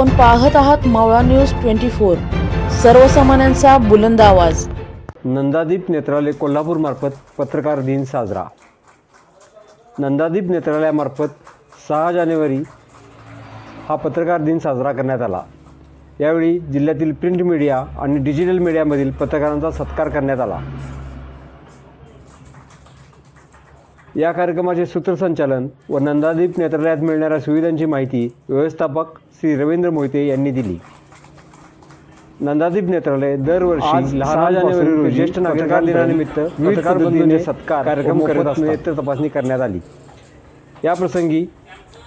आपण पाहत आहात मावळा न्यूज ट्वेंटी फोर. सर्वसामान्यांचा बुलंद आवाज. नंदादीप नेत्रालय कोल्हापूरमार्फत पत्रकार दिन साजरा. नंदादीप नेत्रालयामार्फत सहा जानेवारी हा पत्रकार दिन साजरा करण्यात आला. यावेळी जिल्ह्यातील प्रिंट मीडिया आणि डिजिटल मीडियामधील पत्रकारांचा सत्कार करण्यात आला. या कार्यक्रमाचे सूत्रसंचालन व नंदादीप नेत्रालयात मिळणाऱ्या सुविधांची माहिती व्यवस्थापक श्री रवींद्र मोहिते यांनी दिली. नंदादीप नेत्रालय दरवर्षी लहान जानेवारी रोजी ज्येष्ठ नागरिकांना दिनानिमित्त सत्कार कार्यक्रम करत नेत्र तपासणी करण्यात आली. या प्रसंगी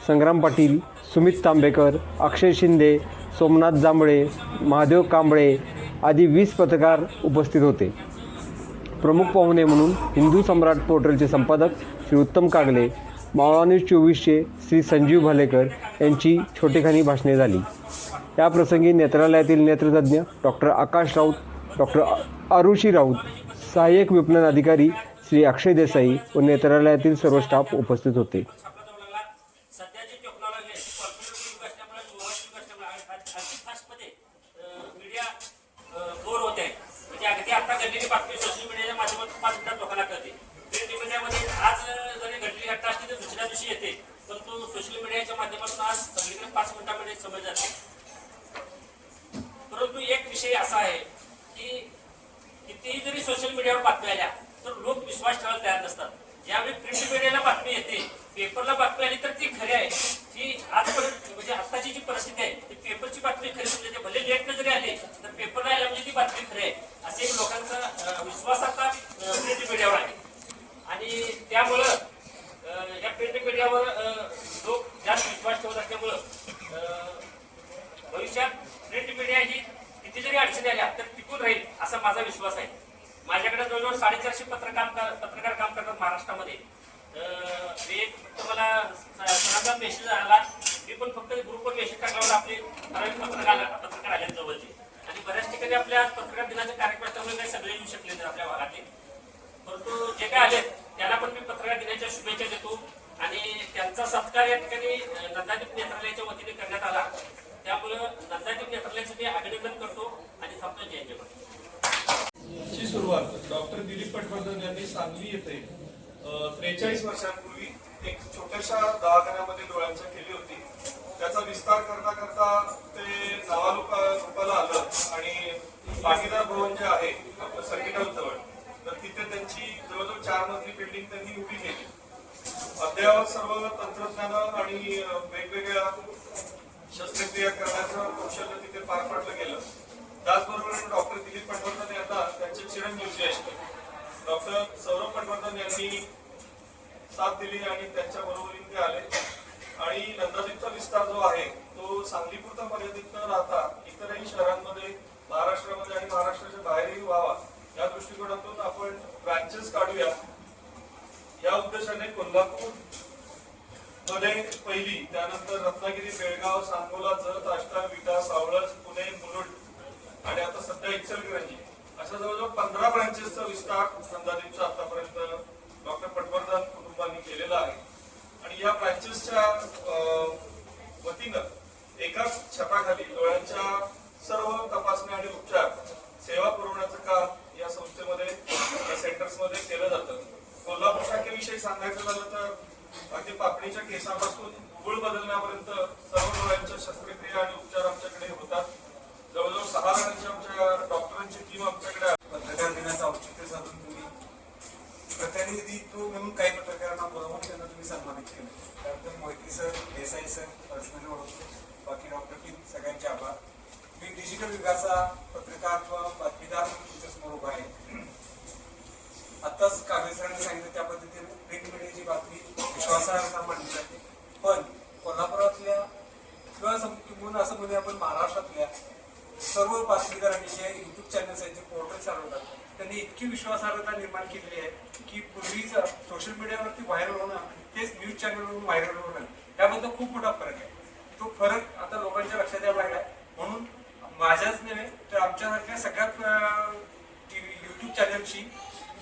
संग्राम पाटील सुमित तांबेकर अक्षय शिंदे सोमनाथ जांभळे महादेव कांबळे आदी वीस पत्रकार उपस्थित होते. प्रमुख पाहुणे म्हणून हिंदू सम्राट पोर्टलचे संपादक श्री उत्तम कागले मावळा न्यूज चोवीसचे श्री संजीव भालेकर यांची छोटेखानी भाषणे झाली. याप्रसंगी नेत्रालयातील नेत्रतज्ज्ञ डॉक्टर आकाश राऊत डॉक्टर आरुषी राऊत सहाय्यक विपणन अधिकारी श्री अक्षय देसाई व नेत्रालयातील सर्व स्टाफ उपस्थित होते. मीडिया बोर होत. आहे म्हणजे अगदी आता घडलेली बातमी सोशल मीडियाच्या माध्यमातून पाच मिनिटात लोकांना कळते. प्रिंट मीडियामध्ये आज जरी घडलेली घटना असली तर दुसऱ्या दिवशी येते. परंतु सोशल मीडियाच्या माध्यमातून आज सगळीकडे पाच मिनिटामध्ये समज जाते. परंतु एक विषय असा आहे की कितीही जरी सोशल मीडियावर बातम्या आल्या तर लोक विश्वास ठेवायला तयार नसतात. ज्यावेळी प्रिंट मीडियाला बातमी येते पेपरला बातमी आली तर ती खरी आहे की आजपर्यंत म्हणजे आत्ताची जी परिस्थिती आहे ती पेपरची बातमी खरी म्हणजे ते भले लेटनं जरी आली तर पेपरला आल्या म्हणजे ती बातमी खरी आहे असे एक लोकांचा अं, विश्वास आता प्रिंट मीडियावर आहे आणि त्यामुळं अं, या प्रिंट मीडियावर अं, लोक जास्त विश्वास ठेवत असल्यामुळं अं, भविष्यात प्रिंट मीडिया ही किती जरी अडचणी आल्या तर टिकून राहील असा माझा विश्वास आहे माझ्याकडे जवळजवळ पत्रकार पत्रकार काम करतात महाराष्ट्रामध्ये. अं, एक मला मेसेज आला. मी पण फक्त ग्रुपवर मेसेज टाकल्यावर आपले ठराविक पत्रकार पत्रकार आले जवळचे. आणि बऱ्याच ठिकाणी आपल्या पत्रकार दिनाच्या कार्यक्रम असल्यामुळे काही सगळे येऊ शकले नाही आपल्या भागातले. परंतु जे काय आले त्यांना पण मी पत्रकार दिनाच्या शुभेच्छा देतो. आणि त्यांचा सत्कार या ठिकाणी नंदादीप नेत्रालयाच्या वतीने करण्यात आला. त्यामुळं नंदादीप नेत्रालयाचं मी अभिनंदन करतो आणि थांबतो जय जय सुरुवात. डॉक्टर दिलीप पटवर्धन यांनी सांगली येथे त्रेचाळीस वर्षांपूर्वी एक छोट्याशा दवाखान्यामध्ये डोळ्यांच्या केली होती. त्याचा विस्तार करता करता ते नावालुका रूपाला आलं आणि पाटीदार भवन जे आहे आपलं सर्किट जवळ तर तिथे त्यांची जवळजवळ चार मजली बिल्डिंग त्यांनी उभी केली. अद्ययावत सर्व तंत्रज्ञान आणि वेगवेगळ्या शस्त्रक्रिया करण्याचं कौशल्य तिथे पार पाडलं गेलं त्याचबरोबर डॉक्टर दिलीप पटवर्धन यांना त्यांचे चिरंजीव ज्येष्ठ डॉक्टर सौरभ पटवर्धन यांनी साथ दिली आणि त्यांच्या बरोबरीने ते आले. आणि नंदादीपचा विस्तार जो आहे तो सांगलीपुरता मर्यादित न राहता इतरही शहरांमध्ये महाराष्ट्रामध्ये आणि महाराष्ट्राच्या बाहेरही व्हावा या दृष्टिकोनातून आपण ब्रँचेस काढूया. या उद्देशाने कोल्हापूरमध्ये पहिली त्यानंतर रत्नागिरी बेळगाव सांगोला जत आष्टा विटा सावळज पुणे मुलुंड आणि आता सध्या इचलकरंजी. अशा जवळजवळ पंधरा ब्रांचेसचा विस्तार नंदादीपचा आतापर्यंत डॉक्टर पटवर्धन कुटुंबांनी केलेलं आहे. आणि या ब्रांचेसच्या वतीनं एकाच छताखाली डोळ्यांच्या सर्व तपासणी आणि उपचार सेवा पुरवण्याचं काम या संस्थेमध्ये या सेंटर्समध्ये केलं जातं. कोल्हापूर शाखेविषयी सांगायचं झालं तर अगदी पापणीच्या केसापासून गुळ बदलण्यापर्यंत सर्व डोळ्यांच्या शस्त्रक्रिया आणि उपचार आमच्याकडे होतात. जवळजवळ सहा जणांच्या आमच्या डॉक्टरांची टीम आमच्याकडे पत्रकार दिनाचं औचित्य साधून तुम्ही प्रतिनिधित्व म्हणून काही पत्रकारांना बोलावून त्यांना तुम्ही सन्मानित केलं? त्यानंतर Mohiti sir Desai sir personally ओळखतो बाकी डॉक्टर टीम सगळ्यांचे आभार. मी डिजिटल विभागाचा पत्रकार किंवा बातमीदार तुमच्यासमोर उभा आहे. आत्ताच कागद सरांनी सांगितलं त्या पद्धतीने प्रिंट मीडियाची बातमी विश्वासार्हता मानली जाते. पण कोल्हापुरातल्या किंवा सम- असं म्हणूया आपण महाराष्ट्रातल्या सर्व बातमीदारांनी जे युट्यूब चॅनल्स आहेत जे पोर्टल चालवतात त्यांनी इतकी विश्वासार्हता निर्माण केलेली आहे की पूर्वीच सोशल मीडियावरती व्हायरल होणं तेच न्यूज चॅनलवरून व्हायरल होणं त्याबद्दल खूप मोठा फरक आहे. तो फरक आता लोकांच्या लक्षात यायला लागला आहे म्हणून माझ्याच नव्हे तर आमच्यासारख्या सगळ्यात टीव्ही यूट्यूब चॅनलची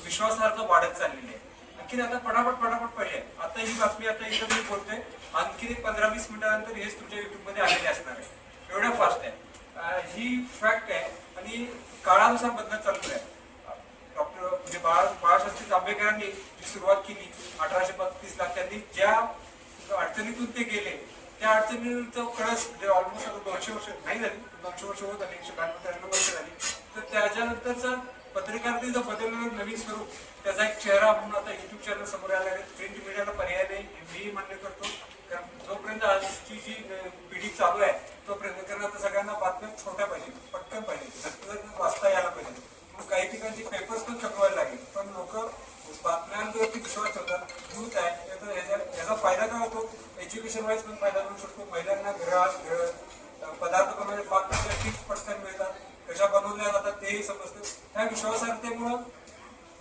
विश्वासार्हता वाढत चाललेली आहे. आणखी आता पटापट पटापट पाहिजे आता ही बातमी आता इथं मी बोलतोय. आणखी एक पंधरा वीस मिनिटानंतर हेच तुमच्या युट्यूबमध्ये आलेले असणार आहे. एवढ्या फास्ट आहे. ही फॅक्ट आहे. आणि काळानुसार बदलत चालू आहे डॉक्टर म्हणजे बाळ बाळशास्त्री जांभेकरांनी जी सुरुवात केली अठराशे बत्तीस ला त्यांनी ज्या अडचणीतून ते गेले त्या अडचणीचं कळस म्हणजे ऑलमोस्ट दोनशे वर्ष नाही झाली दोनशे वर्ष होत आली एकशे ब्याण्णव त्र्याण्णव वर्ष झाली तर त्याच्यानंतरचा पत्रकारितेचं बदललेलं नवीन स्वरूप त्याचा एक चेहरा म्हणून आता युट्यूब चॅनल समोर आला आहे प्रिंट मीडियाला पर्याय नाही मीही मी मान्य करतो. कारण जोपर्यंत आज जी अं, पिढी चालू आहे तोपर्यंत कारण आता सगळ्यांना बातम्या छोट्या पाहिजे पटकन पाहिजे झटकन वाचता यायला पाहिजे मग काही ठिकाणचे पेपर्स पण छपवायला लागले पण लोक बातम्यांवरती विश्वास ठेवतात न्यूज आहे याचा याचा- फायदा काय होतो? एज्युकेशन वाईज पण फायदा मिळू शकतो. महिलांना घरात घर पदार्थ बनवले पाककृतीच्या टिप्स पटकन मिळतात. कशा बनवल्या जातात तेही समजतं. ह्या विश्वासार्हतेमुळं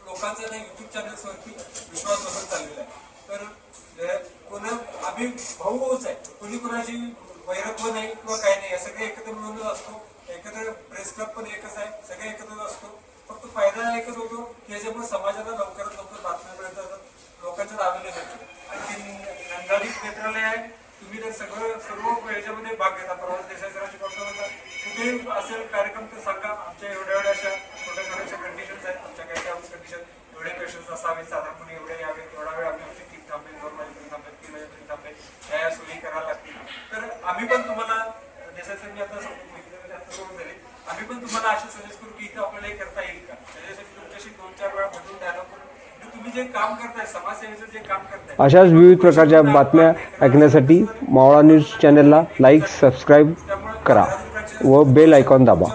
लोकांचा त्या युट्यूब चॅनल्सवरती विश्वास बसत चाललेला आहे. तर अं, आम्ही भाऊ भाऊच आहे. कोणी कोणाची वैरत्व नाही किंवा काही नाही. सगळे एकत्र मिळूनच असतो. एकत्र प्रेस क्लब पण एकच आहे. सगळे एकत्रच असतो. फक्त फायदा एकच होतो की याच्यामुळे समाजाला लवकरात लवकर बातम्या मिळत जातात लोकांच्या दाबेले जातो आणखी नंदादीप नेत्रालय आहे तुम्ही तर सगळं सर्व याच्यामध्ये भाग घेता प्रवास देशाची होता असेल कार्यक्रम तर सांगा. आमच्या एवढ्या छोट्या छोट्याशा कंडिशन्स आहेत. आमच्या काही कंडिशन एवढे पेशंट्स असावे साधारणपणे एवढे यावे एवढा वेळ आम्ही आमची टीम थांबेल दोन वाजेपर्यंत थांबेल तीन वाजेपर्यंत थांबेल. या या सोयी करायला लागतील. तर आम्ही पण तुम्हाला देशाचं मी आता समजून घेतलं आता सोडून झाले. आम्ही पण तुम्हाला असे सजेस्ट करू की इथं आपल्याला हे करता येईल का? त्याच्यासाठी तुमच्याशी दोन चार वेळा भेटून करून म्हणजे तुम्ही जे काम करताय समाजसेवेचं जे काम करताय अशाच विविध प्रकारच्या बातम्या ऐकण्यासाठी मावळा न्यूज चॅनलला लाईक सबस्क्राईब करा. व बेल आयकॉन दाबा.